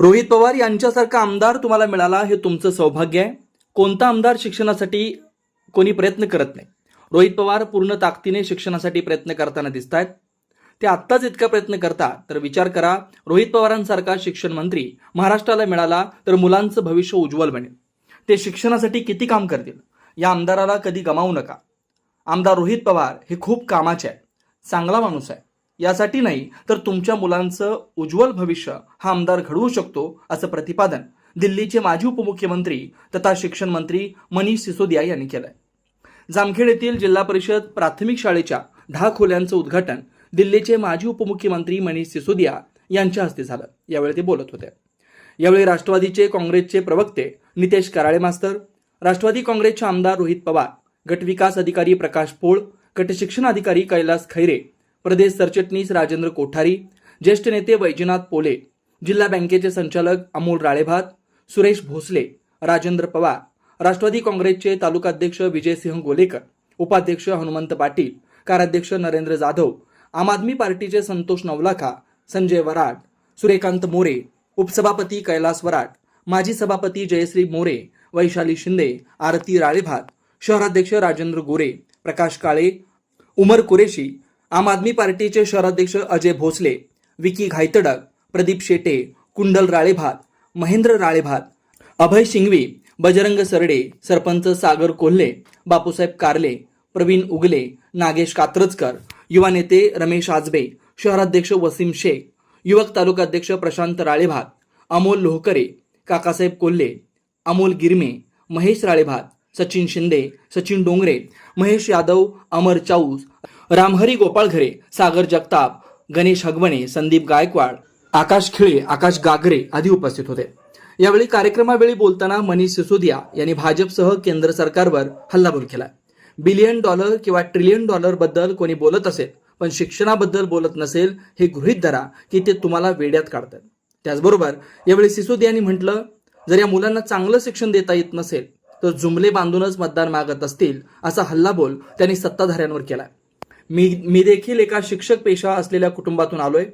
रोहित पवार यांच्यासारखा आमदार तुम्हाला मिळाला हे तुमचं सौभाग्य आहे. कोणता आमदार शिक्षणासाठी कोणी प्रयत्न करत नाही? रोहित पवार पूर्ण ताकदीने शिक्षणासाठी प्रयत्न करताना दिसत आहेत ते आत्ताच इतका प्रयत्न करता तर विचार करा रोहित पवारांसारखा शिक्षण मंत्री महाराष्ट्राला मिळाला तर मुलांचं भविष्य उज्ज्वल बनेल. ते शिक्षणासाठी किती काम करतील? या आमदाराला कधी गमावू नका. आमदार रोहित पवार हे खूप कामाचे आहे चांगला माणूस आहे. यासाठी नाही तर तुमच्या मुलांचं उज्ज्वल भविष्य हा आमदार घडवू शकतो असं प्रतिपादन दिल्लीचे माजी उपमुख्यमंत्री तथा शिक्षण मंत्री मनीष सिसोदिया यांनी केलंय. जामखेड येथील जिल्हा परिषद प्राथमिक शाळेच्या दहा खोल्यांचं उद्घाटन दिल्लीचे माजी उपमुख्यमंत्री मनीष सिसोदिया यांच्या हस्ते झालं. यावेळी ते बोलत होते. यावेळी राष्ट्रवादीचे काँग्रेसचे प्रवक्ते नितेश कराळे मास्तर राष्ट्रवादी काँग्रेसचे आमदार रोहित पवार गटविकास अधिकारी प्रकाश पोळ गटशिक्षण अधिकारी कैलास खैरे प्रदेश सरचिटणीस राजेंद्र कोठारी ज्येष्ठ नेते वैजनाथ पोले जिल्हा बँकेचे संचालक अमोल राळेभात सुरेश भोसले राजेंद्र पवार राष्ट्रवादी काँग्रेसचे तालुकाध्यक्ष विजयसिंह गोलेकर उपाध्यक्ष हनुमंत पाटील कार्याध्यक्ष नरेंद्र जाधव आम आदमी पार्टीचे संतोष नवलाखा संजय वराड सूर्यकांत मोरे उपसभापती कैलास वराट माजी सभापती जयश्री मोरे वैशाली शिंदे आरती राळेभात शहराध्यक्ष राजेंद्र गोरे प्रकाश काळे उमर कुरेशी आम आदमी पार्टीचे शहराध्यक्ष अजय भोसले विकी घायतडक प्रदीप शेटे कुंडल राळेभात महेंद्र राळेभात अभय शिंगवी बजरंग सरडे सरपंच सागर कोल्हे बापूसाहेब कारले प्रवीण उगले नागेश कात्रजकर युवा नेते रमेश आजबे शहराध्यक्ष वसीम शेख युवक तालुकाध्यक्ष प्रशांत राळेभात अमोल लोहकरे काकासाहेब कोल्हे अमोल गिरमे महेश राळेभात सचिन शिंदे सचिन डोंगरे महेश यादव अमर चाऊस रामहरी गोपाळघरे सागर जगताप गणेश हगवणे संदीप गायकवाड आकाश खिळे आकाश गागरे आदी उपस्थित होते. यावेळी कार्यक्रमावेळी बोलताना मनीष सिसोदिया यांनी भाजपसह केंद्र सरकारवर हल्लाबोल केला. बिलियन डॉलर किंवा ट्रिलियन डॉलरबद्दल कोणी बोलत असेल पण शिक्षणाबद्दल बोलत नसेल हे गृहीत धरा की ते तुम्हाला वेड्यात काढतात. त्याचबरोबर यावेळी सिसोदिया म्हटलं जर या मुलांना चांगलं शिक्षण देता येत नसेल तर जुमले बांधूनच मतदान मागत असतील असा हल्लाबोल त्यांनी सत्ताधाऱ्यांवर केला मी मी देखील एका शिक्षक पेशा असलेल्या कुटुंबातून आलोय.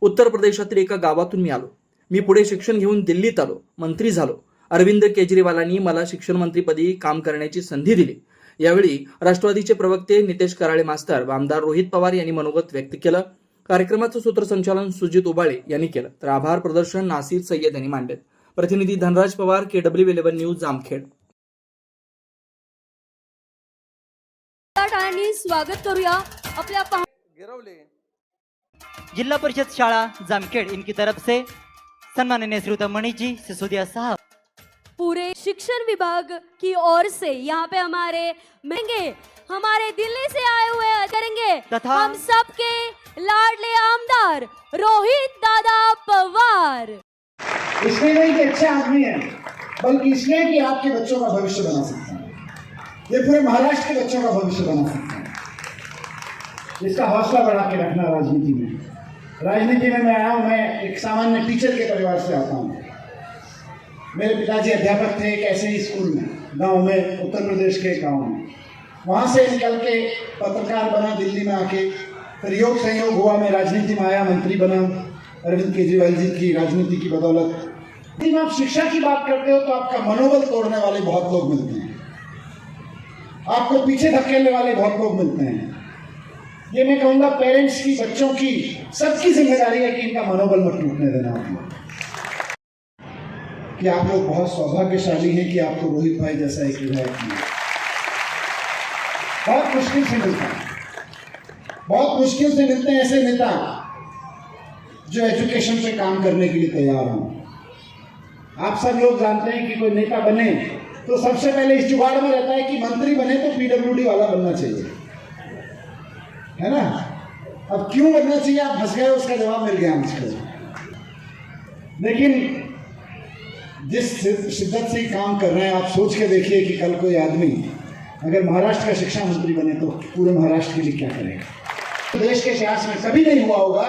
उत्तर प्रदेशातील एका गावातून मी आलो. मी पुढे शिक्षण घेऊन दिल्लीत आलो. मंत्री झालो. अरविंद केजरीवालांनी मला शिक्षण मंत्रीपदी काम करण्याची संधी दिली. यावेळी राष्ट्रवादीचे प्रवक्ते नितेश कराळे मास्तर व आमदार रोहित पवार यांनी मनोगत व्यक्त केलं. कार्यक्रमाचं सूत्रसंचालन सुजित उबाळे यांनी केलं. तर आभार प्रदर्शन नासिर सय्यद यांनी मांडले. प्रतिनिधी Dhanraj Pawar K W eleven news Jamkhed. स्वागत करूया आपल्या पाह- गिरवले. जिला परिषद शाळा जामखेड इनकी तरफ से सम्माननीय श्रीयुत मणि जी सिसोदिया साहब. पूरे शिक्षण विभाग की ओर से यहाँ पे हमारे महंगे हमारे दिल्ली से आए हुए करेंगे। तथा- हम सबके लाडले आमदार रोहित दादा पवार। इसलिए नहीं कि अच्छे आदमी हैं बल्कि इसलिए कि आपके बच्चों का भविष्य बना सकते हैं। ये पूरे महाराष्ट्र के बच्चों का भविष्य बना सकते हैं। इसका हौसला बढ़ा के रखना राजनीति में। राजनीति में मैं आया हूँ, मैं एक सामान्य टीचर के परिवार से आता हूँ। मेरे पिताजी अध्यापक थे एक ऐसे ही स्कूल में, गाँव में, उत्तर प्रदेश के गाँव में। वहाँ से निकल के पत्रकार बना दिल्ली में आके, फिर योग संयोग हुआ, मैं राजनीति में आया, मंत्री बना, अरविंद केजरीवाल जी की राजनीति की बदौलत। यदि आप शिक्षा की बात करते हो तो आपका मनोबल तोड़ने वाले बहुत लोग मिलते हैं। आपको पीछे धकेलने वाले बहुत लोग मिलते हैं। ये मैं कहूँगा पेरेंट्स की, बच्चों की सबकी ज़िम्मेदारी है कि इनका मनोबल मत टूटने देना। आप लोग कि आप लोग बहुत सौभाग्यशाली हैं कि आपको रोहित भाई जैसा एक विधायक बहुत मुश्किल से मिलता है। बहुत मुश्किल से मिलते हैं ऐसे नेता जो एजुकेशन पे काम करने के लिए तैयार हों। आप सब लोग जानते हैं कि कोई नेता बने तो सबसे पहले इस जुगाड़ में रहता है कि मंत्री बने तो पीडब्ल्यूडी वाला बनना चाहिए। है ना? अब क्यों बनना चाहिए? आप फंस गए, उसका जवाब मिल गया मुझको। लेकिन जिस शिद्दत से काम कर रहे हैं, आप सोच के देखिए कि कल कोई आदमी अगर महाराष्ट्र का शिक्षा मंत्री बने तो पूरे महाराष्ट्र के लिए क्या करेगा? देश के इतिहास में कभी नहीं हुआ होगा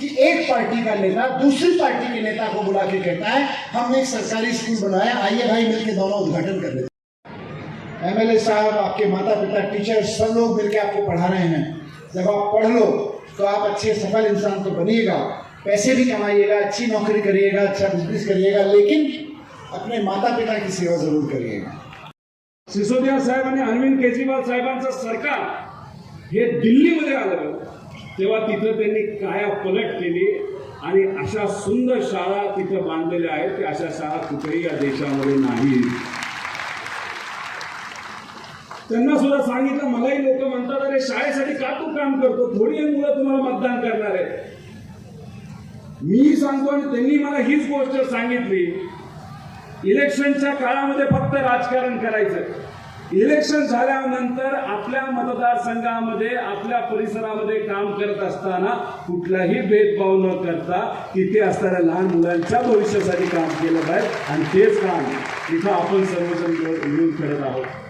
कि एक पार्टी का नेता दूसरी पार्टी के नेता को बुला के कहता है, हमने एक सरकारी स्कूल बनाया, आइए भाई मिलके दोनों उद्घाटन कर लेते एमएलए साहब, आपके माता पिता टीचर सब लोग मिलकर आपको पढ़ा रहे हैं। जब आप पढ़ लो तो आप अच्छे सफल इंसान तो बनिएगा। पैसे भी कमाइएगा अच्छी नौकरी करिएगा अच्छा बिजनेस करिएगा लेकिन अपने माता पिता की सेवा जरूर करिएगा। सिसोदिया साहेब आणि अरविंद केजरीवाल साहेबांचं सरकार हे दिल्लीमध्ये आलं. तेव्हा तिथं त्यांनी काया पलट केली आणि अशा सुंदर शाळा तिथं बांधलेल्या आहेत की अशा शाळा कुठेही या देशामध्ये नाही त्यांना सुद्धा सांगितलं मलाही लोक म्हणतात अरे शाळेसाठी का तू काम करतो? थोडी ही मुलं तुम्हाला मतदान करणार आहेत. मी सांगतो आणि त्यांनी मला हीच गोष्ट सांगितली. इलेक्शनच्या काळामध्ये फक्त राजकारण करायचं. इलेक्शन झाल्यानंतर आपल्या मतदारसंघामध्ये आपल्या परिसरामध्ये काम करत असताना कुठलाही भेदभाव न करता तिथे असणाऱ्या लहान मुलांच्या भविष्यासाठी काम केलं पाहिजे. आणि तेच काम इथं आपण सर्वजण मिळून करत आहोत.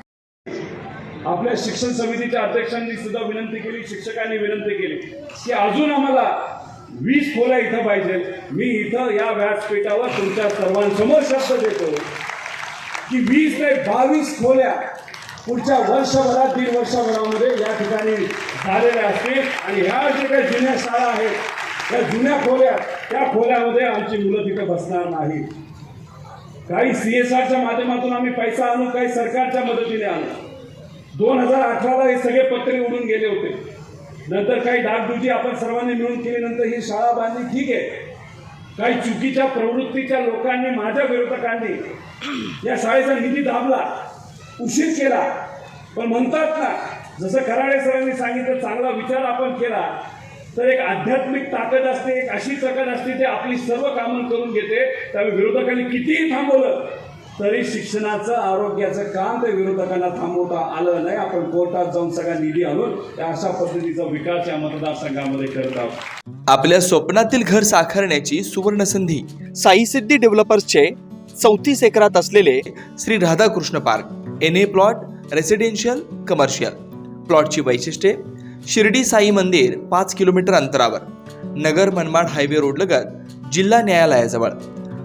आपल्या शिक्षण समितीच्या अध्यक्षांनी सुद्धा विनंती केली शिक्षकांनी विनंती केली की अजून आम्हाला वीस खोल्या इथं पाहिजे मी इथं या व्यासपीठावर तुमच्या सर्वांसमोर शब्द देतो की वीस ते बावीस खोल्या पुढच्या वर्षभरात दीड वर्षभरामध्ये या ठिकाणी झालेल्या असतील. आणि ह्या जे काही जुन्या शाळा आहेत त्या जुन्या खोल्या त्या खोल्यामध्ये आमची मुलं तिथं बसणार नाहीत. काही सी एस आरच्या माध्यमातून आम्ही पैसा आणू काही सरकारच्या मदतीने आणू. दोन हजार अठराला हे सगळे पत्रे उडून गेले होते. नंतर काही डागडुजी आपण सर्वांनी मिळून केली नंतर ही शाळा बांधली ठीक आहे. काही चुकीच्या प्रवृत्तीच्या लोकांनी माझ्या विरोधकांनी या शाळेचा निधी दाबला उशीर केला. पण म्हणतात ना जसं कराडे सरांनी सांगितलं चांगला विचार आपण केला तर एक आध्यात्मिक ताकद असते एक अशी ताकद असते ते आपली सर्व कामं करून घेते. त्यावेळी विरोधकांनी कितीही थांबवलं तरी शिक्षणाचं आरोग्याचं काम त्या विरोधकांना थांबवता आलं नाही. आपण कोर्टात जाऊन सगळा निधी आणून अशा पद्धतीचा विकास या मतदारसंघामध्ये करत आहोत. आपल्या स्वप्नातील घर साकारण्याची सुवर्ण संधी साई सिद्धी डेव्हलपर्सचे चौतीस एकरात असलेले Shri Radhakrishna park. N A plot residential commercial प्लॉटची वैशिष्ट्ये शिर्डी साई मंदिर पाच किलोमीटर अंतरावर. नगर मनमाड हायवे रोड लगत जिल्हा न्यायालयाजवळ.